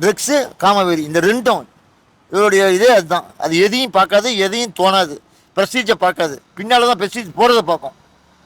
Drugs காமவெறி இந்த ரெண்டும் இவருடைய இதே அதுதான். அது எதையும் பார்க்காது எதையும் தோணாது. ப்ரெஸ்டீஜை பார்க்காது. பின்னால் தான் ப்ரெஸ்டீஜ் போகிறத பார்க்கும்.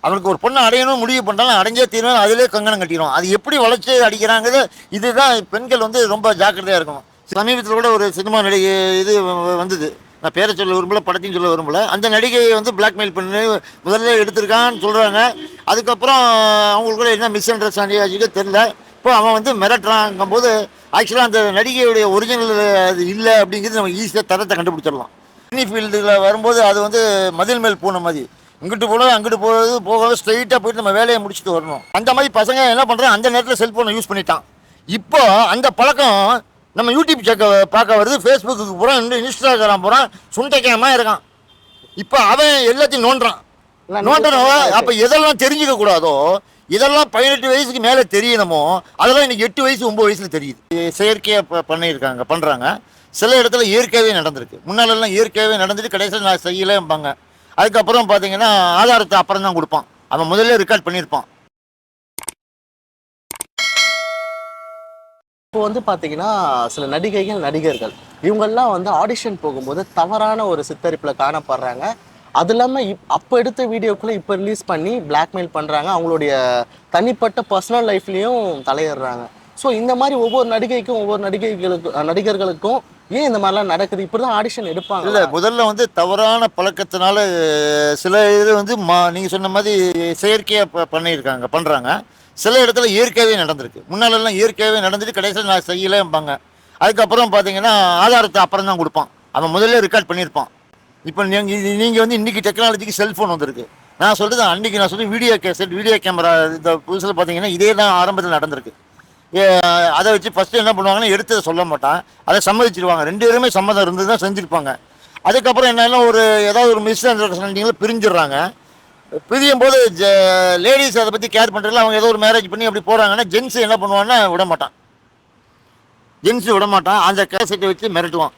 அவனுக்கு ஒரு பொண்ணை அடையணும் முடிவு பண்ணாலும் அடைஞ்சே தீரணும் அதிலே கங்கணம் கட்டிடும் அது எப்படி வளர்ச்சி அடிக்கிறாங்கிறது இதுதான் பெண்கள் வந்து ரொம்ப ஜாக்கிரதையாக இருக்கணும். சமீபத்தில் கூட ஒரு சினிமா நடிகை இது வ- வந்தது. நான் பேரை சொல்ல விரும்பல படத்தையும் சொல்ல விரும்பல. அந்த நடிகையை வந்து பிளாக்மெயில் பண்ணி முதல்ல எடுத்திருக்கான்னு சொல்கிறாங்க அதுக்கப்புறம் அவங்களுக்கு கூட என்ன மிஸ் அண்டர்ஸ்டாண்டிங் ஆச்சுக்கோ தெரில இப்போ அவன் வந்து மிரட்டுறாங்கும் போது ஆக்சுவலாக அந்த நடிகையுடைய ஒரிஜினல் அது இல்லை அப்படிங்கிறது நம்ம ஈஸியாக தரத்தை கண்டுபிடிச்சிடலாம். சினி ஃபீல்டில் வரும்போது அது வந்து மதில் மேல் பூனை மாதிரி. இங்கிட்டு போனது அங்கிட்டு போகிறது போகாத ஸ்ட்ரைட்டாக போயிட்டு நம்ம வேலையை முடிச்சுட்டு வரணும். அந்த மாதிரி பசங்க என்ன பண்ணுறான் அந்த நேரத்தில் செல்ஃபோனை யூஸ் பண்ணிட்டான். இப்போ அந்த பழக்கம் நம்ம யூடியூப் செக்க பார்க்க வருது ஃபேஸ்புக்கு போகிறான் இன்ஸ்டாகிராம் போகிறான் சுண்டைக்காம இருக்கான். இப்போ அவன் எல்லாத்தையும் நோண்டுறான். நோண்டணும் அப்போ எதெல்லாம் தெரிஞ்சுக்க கூடாதோ இதெல்லாம் பதினெட்டு வயசுக்கு மேலே தெரியணுமோ? அதெல்லாம் இன்னைக்கு எட்டு வயசு ஒம்பது வயசில் தெரியுது. செயற்கையாக பண்ணியிருக்காங்க பண்ணுறாங்க சில இடத்துல இயற்கையாகவே நடந்திருக்கு. முன்னாலெல்லாம் இயற்கையாகவே நடந்துட்டு கடைசியில் நான் செய்யலேம்பாங்க அதுக்கப்புறம் பார்த்தீங்கன்னா ஆதாரத்தை அப்புறம் தான் கொடுப்பான். அவன் முதல்ல ரெக்கார்ட் பண்ணியிருப்பான். இப்போ வந்து பார்த்தீங்கன்னா சில நடிகைகள் நடிகர்கள் இவங்கெல்லாம் வந்து ஆடிஷன் போகும்போது தவறான ஒரு சித்தரிப்பில் காணப்படுறாங்க. அது இல்லாமல் இப் அப்போ எடுத்த வீடியோக்குள்ளே இப்போ ரிலீஸ் பண்ணி பிளாக்மெயில் பண்ணுறாங்க அவங்களுடைய தனிப்பட்ட பர்சனல் லைஃப்லேயும் தலையிடுறாங்க. ஸோ இந்த மாதிரி ஒவ்வொரு நடிகைக்கும் ஒவ்வொரு நடிகைகளுக்கு நடிகர்களுக்கும் ஏன் இந்த மாதிரிலாம் நடக்குது? இப்படி தான் ஆடிஷன் எடுப்பாங்க. இல்லை முதல்ல வந்து தவறான பழக்கத்தினால சில இது வந்து மா நீங்கள் சொன்ன மாதிரி செயற்கையாக ப பண்ணியிருக்காங்க பண்ணுறாங்க சில இடத்துல இயற்கையாகவே நடந்திருக்கு. முன்னாலெல்லாம் இயற்கையாகவே நடந்துட்டு கடைசியில் நான் செய்யலேம்பாங்க அதுக்கப்புறம் பார்த்தீங்கன்னா ஆதாரத்தை அப்புறம் தான் கொடுப்பான். அவன் முதல்ல ரெக்கார்ட் பண்ணியிருப்பான். இப்போ நீங்கள் நீங்கள் வந்து இன்றைக்கி டெக்னாலஜிக்கு செல்ஃபோன் வந்திருக்கு. நான் சொல்கிறது அன்றைக்கி நான் சொல்லி வீடியோ கேசட் வீடியோ கேமரா இந்த புதுசில் பார்த்தீங்கன்னா இதே தான் ஆரம்பத்தில் நடந்திருக்கு. அதை வச்சு ஃபஸ்ட்டு என்ன பண்ணுவாங்கன்னா எடுத்ததை சொல்ல மாட்டான். அதை சம்மதிச்சிருவாங்க. ரெண்டு பேருமே சம்மதம் இருந்து தான் செஞ்சுருப்பாங்க. அதுக்கப்புறம் என்னென்னா ஒரு ஏதாவது ஒரு மிஸ் அண்டர்ஸ்டாண்டிங்கில் பிரிஞ்சிடுறாங்க பிரியும் போது லேடிஸ் அதை பற்றி கேர் பண்ணுறதுல அவங்க ஏதோ ஒரு மேரேஜ் பண்ணி அப்படி போகிறாங்கன்னா ஜென்ஸ் என்ன பண்ணுவான்னா விட மாட்டான். ஜென்ஸ் விட மாட்டான். அந்த கேசட்டை வச்சு மிரட்டுவான்.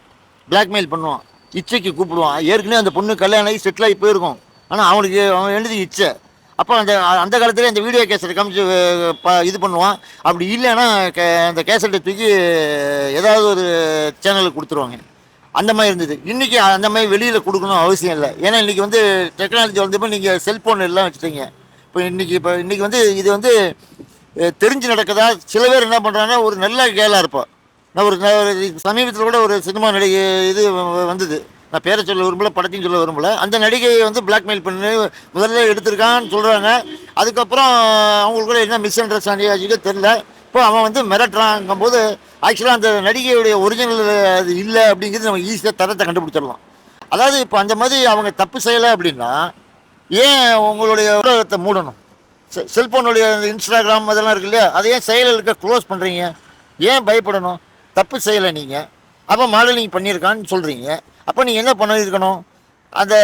பிளாக்மெயில் பண்ணுவான். இச்சைக்கு கூப்பிடுவான். ஏற்கனவே அந்த பொண்ணு கல்யாணம் ஆகி செட்டில் ஆகி போயிருக்கும். ஆனால் அவனுக்கு அவன் எழுதி இச்சை. அப்போ அந்த அந்த காலத்தில் அந்த வீடியோ கேசட்டை காமிச்சு ப இது பண்ணுவான். அப்படி இல்லைன்னா கே அந்த கேசட்டை தூக்கி ஏதாவது ஒரு சேனலுக்கு கொடுத்துருவாங்க. அந்த மாதிரி இருந்தது. இன்றைக்கி அந்த மாதிரி வெளியில் கொடுக்கணும் அவசியம் இல்லை. ஏன்னா இன்றைக்கி வந்து டெக்னாலஜி வந்தப்போ நீங்கள் செல்ஃபோன் எல்லாம் வச்சுட்டீங்க. இப்போ இன்றைக்கி இப்போ இன்றைக்கி வந்து இது வந்து தெரிஞ்சு நடக்குதா? சில பேர் என்ன பண்ணுறாங்கன்னா ஒரு நல்ல கேளாக இருப்போம் நான் ஒரு நான் ஒரு சமீபத்தில் கூட ஒரு சினிமா நடிகை இது வ- வந்தது. நான் பேரை சொல்ல விரும்பல படத்தையும் சொல்ல விரும்பல. அந்த நடிகையை வந்து பிளாக்மெயில் பண்ணி முதல்ல எடுத்திருக்கான்னு சொல்கிறாங்க அதுக்கப்புறம் அவங்களுக்கு கூட என்ன மிஸ் அண்டர்ஸ்டாண்டிங் ஆச்சுக்கோ தெரில இப்போ அவன் வந்து மிரட்டுறாங்கும் போது ஆக்சுவலாக அந்த நடிகையுடைய ஒரிஜினல் அது இல்லை அப்படிங்கிறது நம்ம ஈஸியாக தரத்தை கண்டுபிடிச்சிடலாம். அதாவது இப்போ அந்த மாதிரி அவங்க தப்பு செய்யலை அப்படின்னா ஏன் உங்களுடைய உலகத்தை மூடணும்? செல்ஃபோனுடைய இன்ஸ்டாகிராம் அதெல்லாம் இருக்கு இல்லையா? அதை ஏன் செயலுக்கு க்ளோஸ் பண்ணுறீங்க ஏன் பயப்படணும்? தப்பு செய்யலை நீங்கள் அப்போ மாடலிங் பண்ணியிருக்கான்னு சொல்கிறீங்க அப்போ நீங்கள் என்ன பண்ணியிருக்கணும் அந்த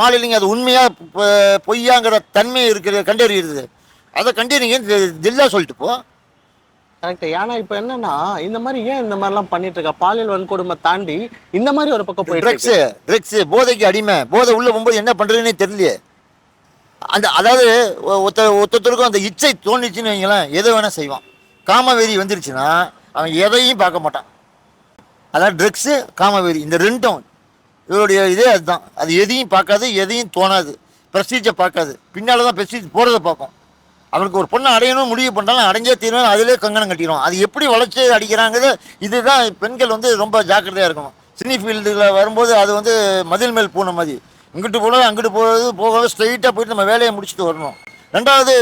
மாடலிங் அது உண்மையாக பொய்யாங்கிற தன்மை இருக்கிற கண்டறியுது அதை கண்டறிங்க தில்லா சொல்லிட்டு போ. கரெக்ட். ஏன்னா இப்போ என்னன்னா இந்த மாதிரி ஏன் இந்த மாதிரிலாம் பண்ணிட்டு இருக்கா? பாலியல் வன்கொடுமை தாண்டி இந்த மாதிரி ஒரு பக்கம் இருக்கு. ட்ரக்ஸு ட்ரக்ஸு போதைக்கு அடிமை. போதை உள்ளே போகும்போது என்ன பண்ணுறதுன்னே தெரியலையே. அந்த அதாவது ஒருத்த ஒருத்தருக்கும் அந்த இச்சை தோணுச்சுன்னு வைங்களேன் எதை வேணால் செய்வான். காமவெறி வந்துருச்சுன்னா அவன் எதையும் பார்க்க மாட்டான். அதான் ட்ரக்ஸு காமவெறி இந்த ரெண்டும் இவருடைய இதே அதுதான். அது எதையும் பார்க்காது எதையும் தோணாது. ப்ரெஸ்டீஜை பார்க்காது. பின்னால் தான் ப்ரெஸ்டீஜ் போகிறத பார்க்கும் அவனுக்கு ஒரு பொண்ணை அடையணும் முடிவு பண்ணாலும் அடைஞ்சே தீரணும் அதிலே கங்கணம் கட்டிடும் அது எப்படி வளர்ச்சி அடிக்கிறாங்கிறது இதுதான் பெண்கள் வந்து ரொம்ப ஜாக்கிரதையாக இருக்கணும். சினி ஃபீல்டில் வரும்போது அது வந்து மதில் மேல் பூனை மாதிரி. இங்கிட்டு போனது அங்கிட்டு போகிறது போகாத ஸ்ட்ரைட்டாக போயிட்டு நம்ம வேலையை முடிச்சுட்டு வரணும். ரெண்டாவது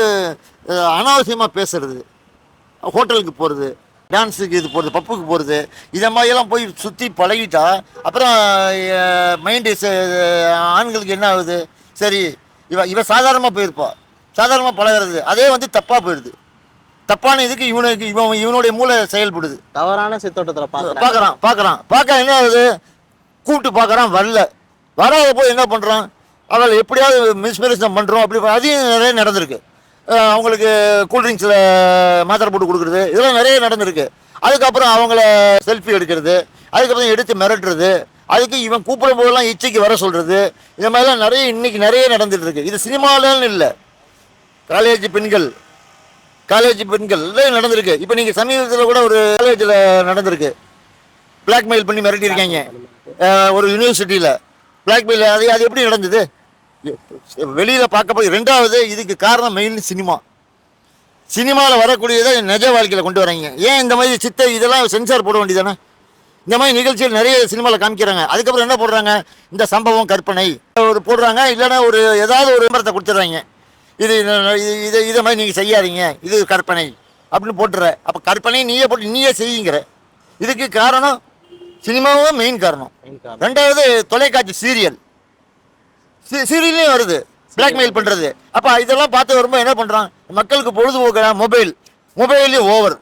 அனாவசியமாக பேசுறது. ஹோட்டலுக்கு போகிறது டான்ஸுக்கு இது போகிறது பப்புக்கு போகிறது இதை மாதிரியெல்லாம் போய் சுற்றி பழகிட்டா அப்புறம் மைண்டு ஆண்களுக்கு என்ன ஆகுது? சரி இவ இவ சாதாரணமாக போயிருப்பா. சாதாரணமாக பழகுறது. அதே வந்து தப்பாக போயிடுது. தப்பான இதுக்கு இவனுக்கு இவன் இவனுடைய மூளை செயல்படுது. தவறான சித்தோட்டத்துல பார்க்குறான் பார்க்குறான். பார்க்க என்ன ஆகுது? கூப்பிட்டு பார்க்குறான் வரல. வராத போய் என்ன பண்ணுறான் அவள் எப்படியாவது மிஸ்மேரேஜ் பண்ணுறோம் அப்படி அதையும் நிறைய நடந்திருக்கு. அவங்களுக்கு கூல்ட்ரிங்க்ஸில் மாத்திரை போட்டு கொடுக்குறது இதெல்லாம் நிறைய நடந்திருக்கு. அதுக்கப்புறம் அவங்கள செல்ஃபி எடுக்கிறது அதுக்கப்புறம் எடுத்து மிரட்டுறது அதுக்கு இவன் கூப்பிடும் போதெல்லாம் இச்சைக்கு வர சொல்கிறது இந்த மாதிரிலாம் நிறைய இன்னைக்கு நிறைய நடந்துட்டு இருக்கு இது சினிமாலன்னு இல்லை. காலேஜ் பெண்கள் காலேஜ் பெண்கள் எல்லாம் நடந்திருக்கு. இப்போ நீங்கள் சமீபத்தில் கூட ஒரு காலேஜில் நடந்திருக்கு. பிளாக்மெயில் பண்ணி மிரட்டியிருக்காங்க. ஒரு யூனிவர்சிட்டியில் பிளாக்மெயில் அது அது எப்படி நடந்தது? வெளியில் பார்க்க போய் ரெண்டாவது இதுக்கு காரணம் மெயின் சினிமா. சினிமாவில் வரக்கூடியதை நிஜ வாழ்க்கையில் கொண்டு வராங்க ஏன் இந்த மாதிரி சித்தை இதெல்லாம் சென்சார் போட வேண்டியதானே இந்த மாதிரி நிகழ்ச்சிகள் நிறைய சினிமாவில் காமிக்கிறாங்க. அதுக்கப்புறம் என்ன போடுறாங்க? இந்த சம்பவம் கற்பனை. ஒரு போடுறாங்க இல்லைன்னா ஒரு ஏதாவது ஒரு விளம்பரத்தை கொடுத்துட்றாங்க. இது இது இது இதை மாதிரி நீங்கள் செய்யாதீங்க. இது கற்பனை அப்படின்னு போட்டுற. அப்போ கற்பனை நீயே போட்டு நீயே செய்யுங்கிற. இதுக்கு காரணம் சினிமாவும் மெயின் காரணம். ரெண்டாவது தொலைக்காட்சி சீரியல் சீரியல்லையும் வருது. பிளாக்மெயில் பண்ணுறது அப்போ இதெல்லாம் பார்த்து வரும்போது என்ன பண்ணுறான் மக்களுக்கு பொழுதுபோக்கு மொபைல் மொபைல்லையும் ஓவர்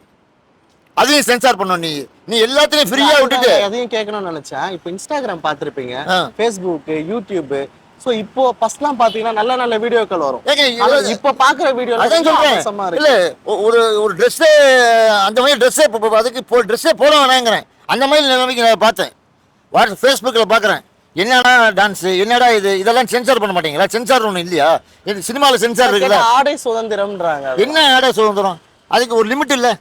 அதையும் சென்சார் பண்ணணும் நீ. நீ எல்லாத்தையும் ஃப்ரீயாக விட்டுட்டு. அதையும் கேட்கணும்னு நினைச்சேன். இப்போ இன்ஸ்டாகிராம் பார்த்திருப்பீங்க. ஆ. ஃபேஸ்புக் யூடியூப் சோ இப்போ ஃபர்ஸ்ட்லாம் பாத்தீங்கன்னா நல்ல நல்ல வீடியோக்கள் வரும். இப்போ பாக்குற வீடியோ அதான் சொல்றேன். இல்ல ஒரு ஒரு ட்ரெஸ்ஸே அந்த மாதிரி ட்ரெஸ்ஸே அதுக்கு போ ட்ரெஸ்ஸே போட வேணாங்கிறேன். அந்த மாதிரி நிலைமைக்கு நான் பார்த்தேன். வாட்ஸ் ஃபேஸ்புக்கில் பார்க்குறேன். என்னடா டான்ஸ் என்னடா இது? இதெல்லாம் சென்சார் பண்ண மாட்டீங்களா? சென்சார் ஒன்றும் இல்லையா? இது சினிமாவில் சென்சார் இருக்குல்ல? ஆடை சுதந்திரம்ன்றாங்க என்ன ஆட சுதந்திரம்? அதுக்கு ஒரு லிமிட் இல்லை.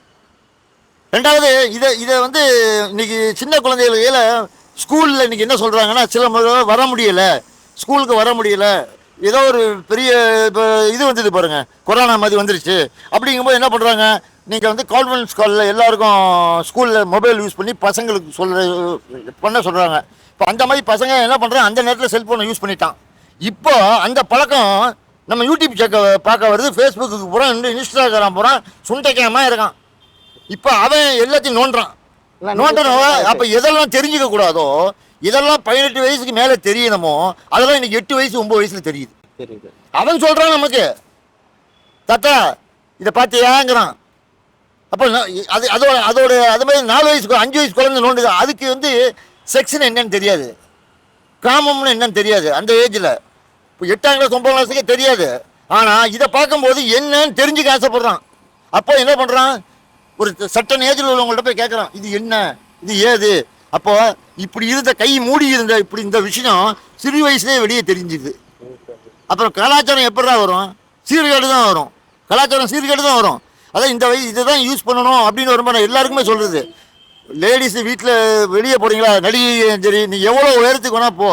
ரெண்டாவது இதை இதை வந்து இன்னைக்கு சின்ன குழந்தைகள ஸ்கூலில் இன்னைக்கு என்ன சொல்கிறாங்கன்னா சில வர முடியலை. ஸ்கூலுக்கு வர முடியல. ஏதோ ஒரு பெரிய இப்போ இது வந்தது பாருங்க. கொரோனா மாதிரி வந்துருச்சு. அப்படிங்கும்போது என்ன பண்ணுறாங்க நீங்கள் வந்து கான்ஃபரன்ஸ் காலில் எல்லாருக்கும் ஸ்கூலில் மொபைல் யூஸ் பண்ணி பசங்களுக்கு சொல்ற பண்ண சொல்கிறாங்க இப்போ அந்த மாதிரி பசங்க என்ன பண்ணுறாங்க அந்த நேரத்தில் செல்ஃபோனை யூஸ் பண்ணிட்டான். இப்போ அந்த பழக்கம் நம்ம யூடியூப் செக்க பார்க்க வருது. ஃபேஸ்புக்கு பூரா இன்ஸ்டாகிராம் பூரா சுண்டைக்காம இருக்கான். இப்போ அவன் எல்லாத்தையும் நோண்டுறான். இல்ல, நோண்டுறவன் அப்போ எதெல்லாம் தெரிஞ்சுக்க கூடாதோ இதெல்லாம் பதினெட்டு வயசுக்கு மேலே தெரியணுமோ? அதெல்லாம் இன்னைக்கு எட்டு வயசு ஒன்பது வயசுல தெரியுது. தெரியுது. அவன் சொல்றான் நமக்கு. தாத்தா இதை பார்த்தியாங்கிறான். அப்போ அது அதோட அதோட அது மாதிரி நாலு வயசு அஞ்சு வயசு குழந்தை நோண்டுது. அதுக்கு வந்து செக்ஷன் என்னன்னு தெரியாது. காமம்னு என்னன்னு தெரியாது. அந்த ஏஜில் இப்போ எட்டாம் கிளாஸ் ஒன்பதாம் கிளாஸுக்கே தெரியாது. ஆனால் இதை பார்க்கும்போது என்னன்னு தெரிஞ்சுக்க ஆசைப்படுறான். அப்போ என்ன பண்ணுறான் ஒரு சட்டன் ஏஜில் உள்ளவங்கள்ட்ட போய் கேட்குறான் இது என்ன? இது ஏது? அப்போ இப்படி இருந்த கை மூடி இருந்த இப்படி இந்த விஷயம் சிறு வயசுலேயே வெளியே தெரிஞ்சுது. அப்புறம் கலாச்சாரம் எப்படிடா வரும்? சீர்கேடு தான் வரும். கலாச்சாரம் சீர்கேடு தான் வரும். அதான் இந்த வயசு இதை தான் யூஸ் பண்ணணும் அப்படின்னு வரும்போது நான் எல்லாருக்குமே சொல்கிறது லேடிஸ் வீட்டில் வெளியே போகிறீங்களா நடிகை சரி நீ எவ்வளோ உயரத்துக்கு வேணா போ.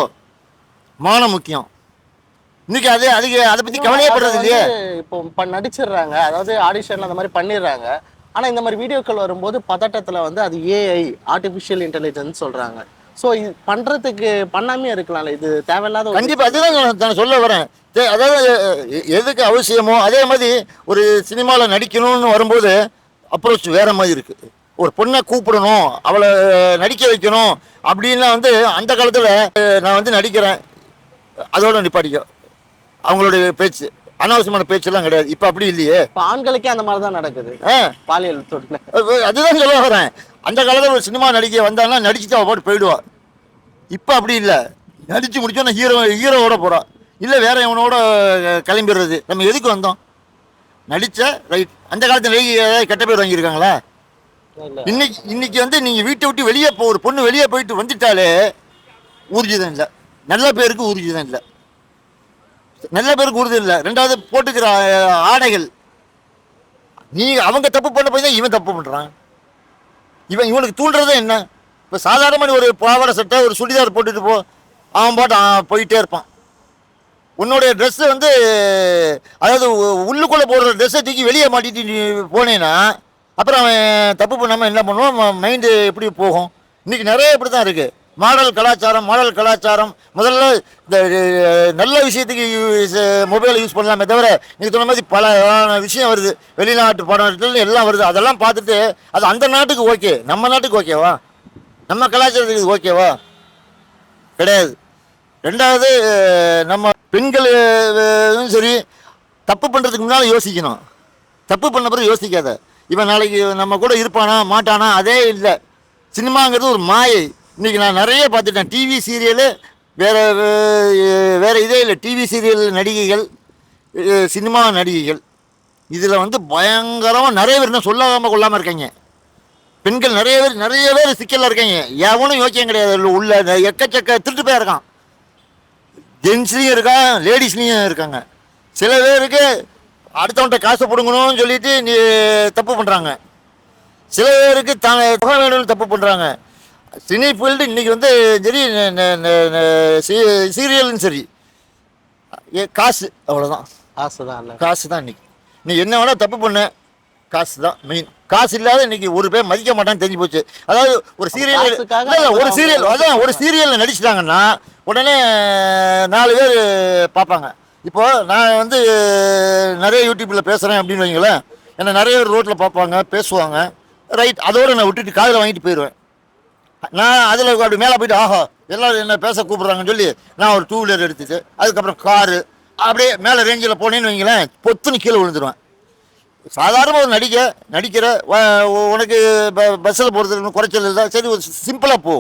மானம் முக்கியம். இன்னைக்கு அது அதுக்கு அதை பற்றி கவலையே படுறது இல்லையே? இப்போ நடிச்சிடுறாங்க. அதாவது ஆடிஷன்ல அந்த மாதிரி பண்ணிடுறாங்க. ஆனால் இந்த மாதிரி வீடியோக்கள் வரும்போது பதட்டத்தில் வந்து அது ஏஐ ஆர்டிஃபிஷியல் இன்டெலிஜென்ஸ் சொல்கிறாங்க ஸோ இது பண்ணுறதுக்கு பண்ணாமே இருக்கலாம்ல இது தேவையில்லாத கண்டிப்பாக அதுதான் நான் சொல்ல வரேன். தே- அதாவது எ- எதுக்கு அவசியமோ அதே மாதிரி ஒரு சினிமாவில் நடிக்கணும்னு வரும்போது அப்ரோச் வேற மாதிரி இருக்குது ஒரு பொண்ணை கூப்பிடணும் அவளை நடிக்க வைக்கணும் அப்படின்லாம் வந்து அந்த காலத்தில் நான் வந்து நடிக்கிறேன். அதோட நிப்பாட்டிக்கும் அவங்களுடைய பேச்சு. அனாவசியமான பேச்செல்லாம் கிடையாது. இப்போ அப்படி இல்லையே. இப்போ ஆண்களுக்கே அந்த மாதிரி தான் நடக்குது. பாலியல் அது- அதுதான் சொல்ல வரேன். அந்த காலத்தில் ஒரு சினிமா நடிக்க வந்தான்னா நடிச்சுட்டு அவள் போட்டு போயிடுவா. இப்போ அப்படி இல்லை. நடிச்சு முடிச்சோன்னா ஹீரோ ஹீரோவோட போகிறா இல்லை வேற இவனோட கிளம்பிடுறது. நம்ம எதுக்கு வந்தோம்? நடிச்ச ரைட் அந்த காலத்தில் நடிகை ஏதாவது கெட்ட பேர் வாங்கியிருக்காங்களா? இன்னைக்கு இன்னைக்கு வந்து நீங்கள் வீட்டை விட்டு வெளியே போ ஒரு பொண்ணு வெளியே போயிட்டு வந்துட்டாலே ஊர்ஜிதம் இல்லை. நல்ல பேருக்கு ஊர்ஜிதம் இல்லை. நல்ல பேருக்கு ஊர்ஜி இல்லை. ரெண்டாவது போட்டுக்கிற ஆடைகள். நீ அவங்க தப்பு பண்ண போய் தான் இவன் தப்பு பண்ணுறான் இவன் இவனுக்கு தூண்டுறதே என்ன? இப்போ சாதாரணமாக ஒரு பாவாடை சட்டை ஒரு சுடிதார் போட்டுட்டு போ. அவன் பாட்டு அவன் போயிட்டே இருப்பான். உன்னுடைய ட்ரெஸ்ஸு வந்து அதாவது உள்ளுக்குள்ளே போடுற ட்ரெஸ்ஸை தூக்கி வெளியே மாட்டிட்டு நீ போனேன்னா அப்புறம் அவன் தப்பு பண்ணாமல் என்ன பண்ணுவான்? மைண்டு எப்படி போகும்? இன்னைக்கு நிறைய இப்படி தான் இருக்குது மாடல் கலாச்சாரம் மாடல் கலாச்சாரம். முதல்ல இந்த நல்ல விஷயத்துக்கு மொபைலை யூஸ் பண்ணலாமே தவிர நீங்கள் சொன்ன மாதிரி பல விஷயம் வருது. வெளிநாட்டு படம் எல்லாம் வருது. அதெல்லாம் பார்த்துட்டு அது அந்த நாட்டுக்கு ஓகே நம்ம நாட்டுக்கு ஓகேவா நம்ம கலாச்சாரத்துக்கு ஓகேவா கிடையாது. ரெண்டாவது நம்ம பெண்கள் சரி தப்பு பண்ணுறதுக்கு முன்னால் யோசிக்கணும். தப்பு பண்ண பிறகு யோசிக்காத. இவன் நாளைக்கு நம்ம கூட இருப்பானா மாட்டானா அதே இல்லை. சினிமாங்கிறது ஒரு மாயை. இன்றைக்கி நான் நிறைய பார்த்துட்டேன். டிவி சீரியலு வேறு வேறு இதே இல்லை. டிவி சீரியல் நடிகைகள் சினிமா நடிகைகள். இதில் வந்து பயங்கரமாக நிறைய பேர் இன்னும் சொல்லாமல் கொள்ளாமல் இருக்காங்க. பெண்கள் நிறைய பேர் நிறைய பேர் சிக்கலில் இருக்காங்க. எவனும் யோக்கியம் கிடையாது உள்ள- எக்கச்சக்க திருட்டு போய் இருக்கான். ஜென்ஸ்லேயும் இருக்கான் லேடிஸ்லேயும் இருக்காங்க. சில பேருக்கு அடுத்தவன்கிட்ட காசை பிடுங்கணும்னு சொல்லிட்டு நீ தப்பு பண்ணுறாங்க சில பேருக்கு தான் தொகை வேணும்னு தப்பு பண்ணுறாங்க சினி ஃபீல்டு இன்னைக்கு வந்து சரி சீரியலும் சரி. ஏ காசு அவ்வளோதான் ஆசைதான் இல்லை. காசு தான் இன்னைக்கு. நீ என்ன வேணால் தப்பு பண்ண. காசு தான் மெயின் காசு இல்லாத இன்னைக்கு ஒரு பேர் மதிக்க மாட்டான்னு தெரிஞ்சு போச்சு. அதாவது ஒரு சீரியல் ஒரு சீரியல் அதான் ஒரு சீரியல்ல நடிச்சிட்டாங்கன்னா உடனே நாலு பேர் பார்ப்பாங்க. இப்போ நான் வந்து நிறைய யூடியூப்ல பேசுறேன் அப்படின்னு வைங்களேன். என்ன நிறைய பேர் ரோட்ல பார்ப்பாங்க பேசுவாங்க. ரைட் அதோட நான் விட்டுட்டு காதில் வாங்கிட்டு போயிடுவேன். நான் அதில் அப்படி மேலே போயிட்டு ஆஹா எல்லாரும் என்ன பேச கூப்பிடுறாங்கன்னு சொல்லி நான் ஒரு டூ வீலர் எடுத்துட்டு அதுக்கப்புறம் காரு அப்படியே மேலே ரேஞ்சில் போனேன்னு வைங்களேன் பொத்துன்னு கீழே விழுந்துருவேன். சாதாரண ஒரு நடிக்க நடிக்கிற உனக்கு பஸ்ஸில் போகிறதுக்கு குறைச்சல் இல்லை சரி ஒரு சிம்பிளாக போ.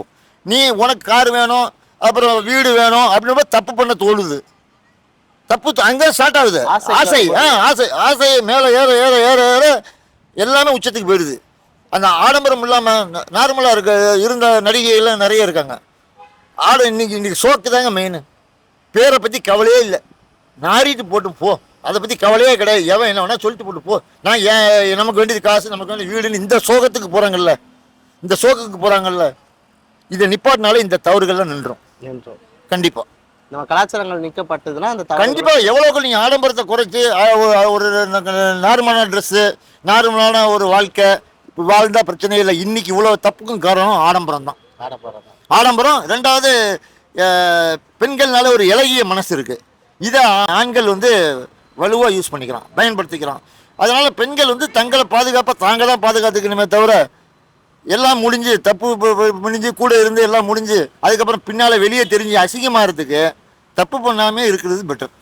நீ உனக்கு கார் வேணும் அப்புறம் வீடு வேணும் அப்படின்னு தப்பு பண்ண தோணுது. தப்பு அங்கே ஸ்டார்ட் ஆகுது. ஆசை ஆ ஆசை ஆசை மேலே ஏற ஏற ஏற ஏற எல்லாமே உச்சத்துக்கு போயிடுது. அந்த ஆடம்பரம் இல்லாமல் நார்மலாக இருக்க இருந்த நடிகைகள்லாம் நிறைய இருக்காங்க. ஆட இன்னைக்கு இன்னைக்கு சோக்கு தாங்க மெயின் பேரை பற்றி கவலையே இல்லை. நாரிட்டு போட்டு போ. அதை பற்றி கவலையே கிடையாது. எவன் என்ன வேணா சொல்லிட்டு போட்டு போ. நான் ஏன் நமக்கு வேண்டியது காசு நமக்கு வேண்டியது வீடுன்னு இந்த சோகத்துக்கு போகிறாங்கல்ல இந்த சோகத்துக்கு போகிறாங்கல்ல இதை நிப்பாட்டினாலே இந்த தவறுகள்லாம் நின்றோம். என்றும் கண்டிப்பாக நம்ம கலாச்சாரங்கள் நிற்கப்பட்டதுன்னா அந்த தவறு- கண்டிப்பா எவ்வளவுக்கு நீங்க ஆடம்பரத்தை குறைச்சு ஒரு நார்மலான ட்ரெஸ்ஸு நார்மலான ஒரு வாழ்க்கை இப்ப வாழ்ந்தா பிரச்சனை இல்லை இன்னைக்கு இவ்வளவு தப்புக்கும் காரணம் ஆடம்பரம் தான். ஆடம்பரம் தான். ஆடம்பரம் ரெண்டாவது பெண்கள்னால ஒரு இலகிய மனசு இருக்கு. இதை ஆண்கள் வந்து வலுவா யூஸ் பண்ணிக்கிறான் பயன்படுத்திக்கிறான். அதனால பெண்கள் வந்து தங்களை பாதுகாப்பாக தாங்க தான் பாதுகாத்துக்கணுமே தவிர எல்லாம் முடிஞ்சு தப்பு முடிஞ்சு கூட இருந்து எல்லாம் முடிஞ்சு அதுக்கப்புறம் பின்னால வெளியே தெரிஞ்சு அசிங்கமாகிறதுக்கு தப்பு பண்ணாமே இருக்கிறது பெட்டர்